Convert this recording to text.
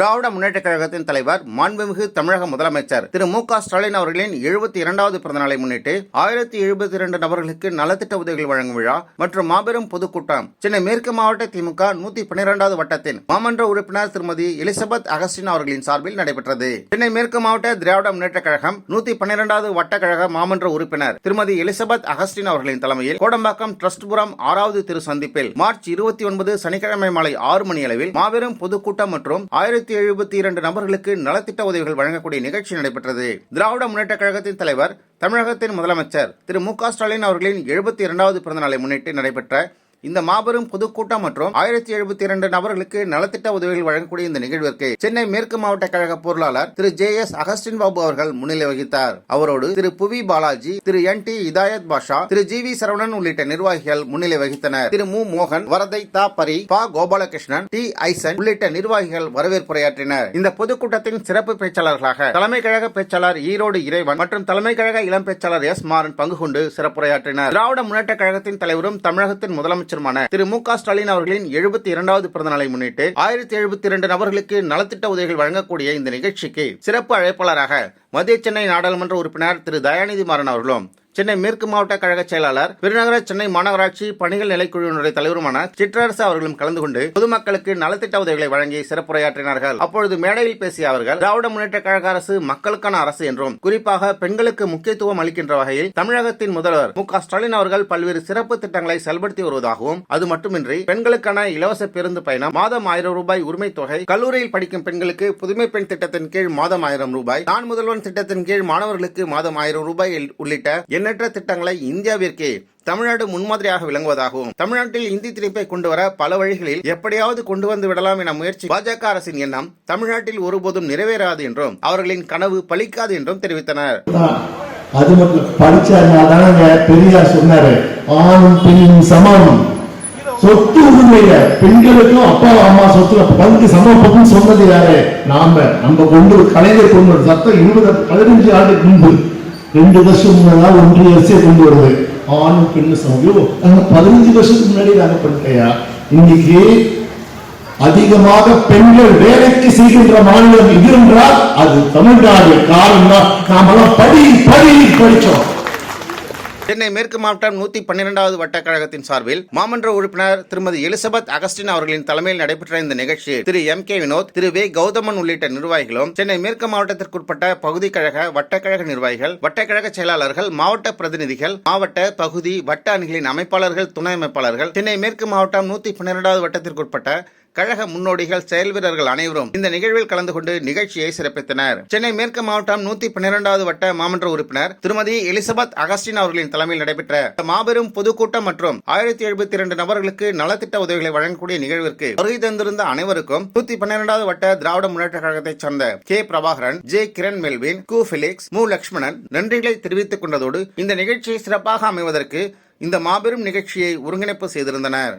திராவிட முன்னேற்ற கழகத்தின் தலைவர் மாண்புமிகு தமிழக முதலமைச்சர் திரு மு க ஸ்டாலின் அவர்களின் எழுபத்தி இரண்டாவது பிறந்தநாளை முன்னிட்டு ஆயிரத்தி எழுபத்தி இரண்டு நபர்களுக்கு நலத்திட்ட உதவிகள் வழங்கும் விழா மற்றும் மாபெரும் பொதுக்கூட்டம். சென்னை மேற்கு மாவட்ட திமுக நூத்தி பன்னிரெண்டாவது வட்டத்தின் மாமன்ற உறுப்பினர் திருமதி எலிசபெத் அகஸ்டின் அவர்களின் சார்பில் நடைபெற்றது. சென்னை மேற்கு மாவட்ட திராவிட முன்னேற்ற கழகம் நூத்தி பன்னிரெண்டாவது வட்டக்கழக மாமன்ற உறுப்பினர் திருமதி எலிசபெத் அகஸ்டின் அவர்களின் தலைமையில் கோடம்பாக்கம் ட்ரஸ்ட்புரம் ஆறாவது திரு சந்திப்பில் மார்ச் இருபத்தி ஒன்பது சனிக்கிழமை மாலை ஆறு மணி அளவில் மாபெரும் பொதுக்கூட்டம் மற்றும் ஆயிரத்தி எழுபத்தி இரண்டு நபர்களுக்கு நலத்திட்ட உதவிகள் வழங்கக்கூடிய நிகழ்ச்சி நடைபெற்றது. திராவிட முன்னேற்ற கழகத்தின் தலைவர் தமிழகத்தின் முதலமைச்சர் திரு மு க ஸ்டாலின் அவர்களின் எழுபத்தி இரண்டாவது பிறந்தநாளை முன்னிட்டு நடைபெற்ற இந்த மாபெரும் பொதுக்கூட்டம் மற்றும் ஆயிரத்தி எழுபத்தி இரண்டு நபர்களுக்கு நலத்திட்ட உதவிகள் வழங்கக்கூடிய இந்த நிகழ்விற்கு சென்னை மேற்கு மாவட்ட கழக பொருளாளர் Thiru J S Augustine Babu அவர்கள் முன்னிலை வகித்தார். அவரோடு Thiru Puvi Balaji Thiru N D Idhayath Basha Thiru G V Saravanan உள்ளிட்ட நிர்வாகிகள் முன்னிலை வகித்தனர். திரு மு. மோகன் வரதை தா பரி பா கோபாலகிருஷ்ணன் டி ஐசன் உள்ளிட்ட நிர்வாகிகள் வரவேற்புரையாற்றினர். இந்த பொதுக்கூட்டத்தின் சிறப்பு பேச்சாளர்களாக தலைமை கழக பேச்சாளர் ஈரோடு இறைவன் மற்றும் தலைமை கழக இளம் பேச்சாளர் எஸ் மாறன் பங்கு கொண்டு சிறப்புரையாற்றினர். திராவிட முன்னேற்ற கழகத்தின் தலைவரும் தமிழகத்தின் முதலமைச்சர் முதலமைச்சருமான திரு மு க ஸ்டாலின் அவர்களின் எழுபத்தி இரண்டாவது பிறந்த நாளை முன்னிட்டு ஆயிரத்தி எழுபத்தி இரண்டு நபர்களுக்கு நலத்திட்ட உதவிகள் வழங்கக்கூடிய இந்த நிகழ்ச்சிக்கு சிறப்பு அழைப்பாளராக மத்திய சென்னை நாடாளுமன்ற உறுப்பினர் திரு தயாநிதி மாறன் அவர்களும் சென்னை மேற்கு மாவட்ட கழக செயலாளர் பெருநகர சென்னை மாநகராட்சி பணிகள் நிலைக்குழுவினுடைய தலைவருமான சிற்றரசு அவர்களும் கலந்து கொண்டு பொதுமக்களுக்கு நலத்திட்ட உதவிகளை வழங்கி சிறப்புரையாற்றினார்கள். அப்பொழுது மேடையில் பேசிய அவர்கள் திராவிட முன்னேற்ற கழக அரசு மக்களுக்கான அரசு என்றும் குறிப்பாக பெண்களுக்கு முக்கியத்துவம் அளிக்கின்ற வகையில் தமிழகத்தின் முதல்வர் மு ஸ்டாலின் அவர்கள் பல்வேறு சிறப்பு திட்டங்களை செயல்படுத்தி வருவதாகவும் அது மட்டுமின்றி பெண்களுக்கான இலவச பேருந்து பயணம் மாதம் ஆயிரம் ரூபாய் உரிமை தொகை கல்லூரியில் படிக்கும் பெண்களுக்கு புதுமை பெண் திட்டத்தின் கீழ் மாதம் ஆயிரம் ரூபாய் நான் முதல்வன் திட்டத்தின் கீழ் மாணவர்களுக்கு மாதம் ஆயிரம் ரூபாய் உள்ளிட்ட என்ன எண்ணற்ற திட்டங்களை இந்தியாவிற்கு தமிழ்நாடு முன்மாதிரியாக விளங்குவதாகவும் தமிழ்நாட்டில் இந்தி திணிப்பை கொண்டு வர பல வழிகளில் எப்படியாவது கொண்டு வந்து விடலாம் என முயற்சி பாஜக அரசின் எண்ணம் தமிழ்நாட்டில் ஒருபோதும் நிறைவேறாது என்றும் அவர்களின் கனவு பலிக்காது என்றும் தெரிவித்தனர். அது மட்டும் படிச்சாங்க பெரியார் சொன்னாரு ஆணும் பெண்ணும் சமம். சொத்து உரிமையில பெண்களுக்கும் அப்பா அம்மா சொத்து பங்கு சமப்பம் சொன்னது யாரு? நாம. நம்ம கொண்டு கலைஞர் கொண்டு வர சட்டம் இருபது பதினஞ்சு ஆண்டுக்கு முன்பு. ரெண்டு வருஷம் முன்னாடி ஒன்று அரசே கொண்டு வருது. ஆணும் பெண்ணு சமம். நாங்கள் பதினஞ்சு வருஷத்துக்கு முன்னாடி நாங்கள் பண்ணிட்டையா இன்னைக்கு அதிகமாக பெண்கள் வேலைக்கு செய்கின்ற மாநிலம் இது என்றால் அது தமிழ்நாடு. காரணம் தான் நாமெல்லாம் படி படி படித்தோம். சென்னை மேற்கு மாவட்டம் நூத்தி பன்னிரெண்டாவது வட்டக்கழகத்தின் சார்பில் மாமன்ற உறுப்பினர் திருமதி எலிசபெத் அகஸ்டின் அவர்களின் தலைமையில் நடைபெற்ற இந்த நிகழ்ச்சி திரு எம் கே வினோத் திரு வே கௌதமன் உள்ளிட்ட நிர்வாகிகளும் சென்னை மேற்கு மாவட்டத்திற்குட்பட்ட பகுதி கழக வட்டக்கழக நிர்வாகிகள் வட்டக்கழக செயலாளர்கள் மாவட்ட பிரதிநிதிகள் மாவட்ட பகுதி வட்ட அணிகளின் அமைப்பாளர்கள் துணை அமைப்பாளர்கள் சென்னை மேற்கு மாவட்டம் நூத்தி பன்னிரெண்டாவது வட்டத்திற்குட்பட்ட கழக முன்னோடிகள் செயல் வீரர்கள் அனைவரும் இந்த நிகழ்வில் கலந்து கொண்டு நிகழ்ச்சியை சிறப்பித்தனர். சென்னை மேற்கு மாவட்டம் நூத்தி பன்னிரெண்டாவது வட்ட மாமன்ற உறுப்பினர் திருமதி எலிசபெத் அகஸ்டின் அவர்களின் தலைமையில் நடைபெற்ற இந்த மாபெரும் பொதுக்கூட்டம் மற்றும் ஆயிரத்தி எழுபத்தி இரண்டு நபர்களுக்கு நலத்திட்ட உதவிகளை வழங்கக்கூடிய நிகழ்விற்கு வருகை தந்திருந்த அனைவருக்கும் நூத்தி பன்னிரெண்டாவது வட்ட திராவிட முன்னேற்ற கழகத்தைச் சார்ந்த K Prabhakaran J Kiran Melvin கு பிலிக்ஸ் மு லட்சுமணன் நன்றிகளை தெரிவித்துக் கொண்டதோடு இந்த நிகழ்ச்சி சிறப்பாக அமைவதற்கு இந்த மாபெரும் நிகழ்ச்சியை ஒருங்கிணைப்பு செய்திருந்தனர்.